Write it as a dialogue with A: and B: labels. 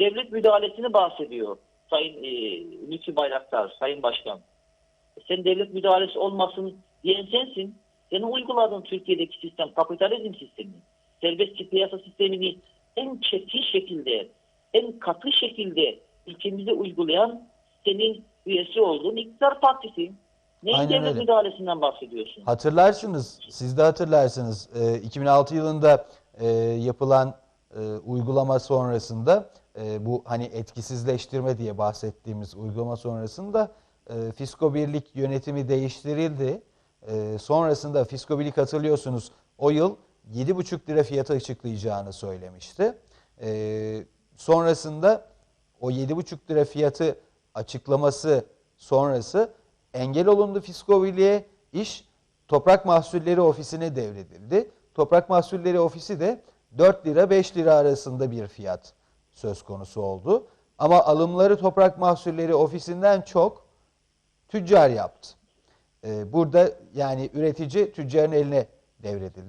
A: devlet müdahalesini bahsediyor Sayın e, Lütfi Bayraktar, Sayın Başkan. Sen devlet müdahalesi olmasın diyen sensin. Senin uyguladığın Türkiye'deki sistem kapitalizm sistemi. Serbest piyasa sistemini en çetin şekilde, en katı şekilde ülkemizde uygulayan senin üyesi olduğun iktidar partisi. Neyin
B: Aynen
A: devlet
B: öyle.
A: müdahalesinden bahsediyorsun?
B: Hatırlarsınız, siz de hatırlarsınız. Ee, 2006 yılında e, yapılan e, uygulama sonrasında e, bu hani etkisizleştirme diye bahsettiğimiz uygulama sonrasında e, Fisko Birlik yönetimi değiştirildi. E, sonrasında Fisko Birlik hatırlıyorsunuz o yıl 7,5 lira fiyatı açıklayacağını söylemişti. E, sonrasında o 7,5 lira fiyatı açıklaması sonrası engel olundu Fisko Birliğe iş Toprak Mahsulleri Ofisi'ne devredildi. Toprak Mahsulleri Ofisi de 4 lira 5 lira arasında bir fiyat söz konusu oldu. Ama alımları Toprak Mahsulleri Ofisi'nden çok tüccar yaptı. Ee, Burada yani üretici tüccarın eline devredildi.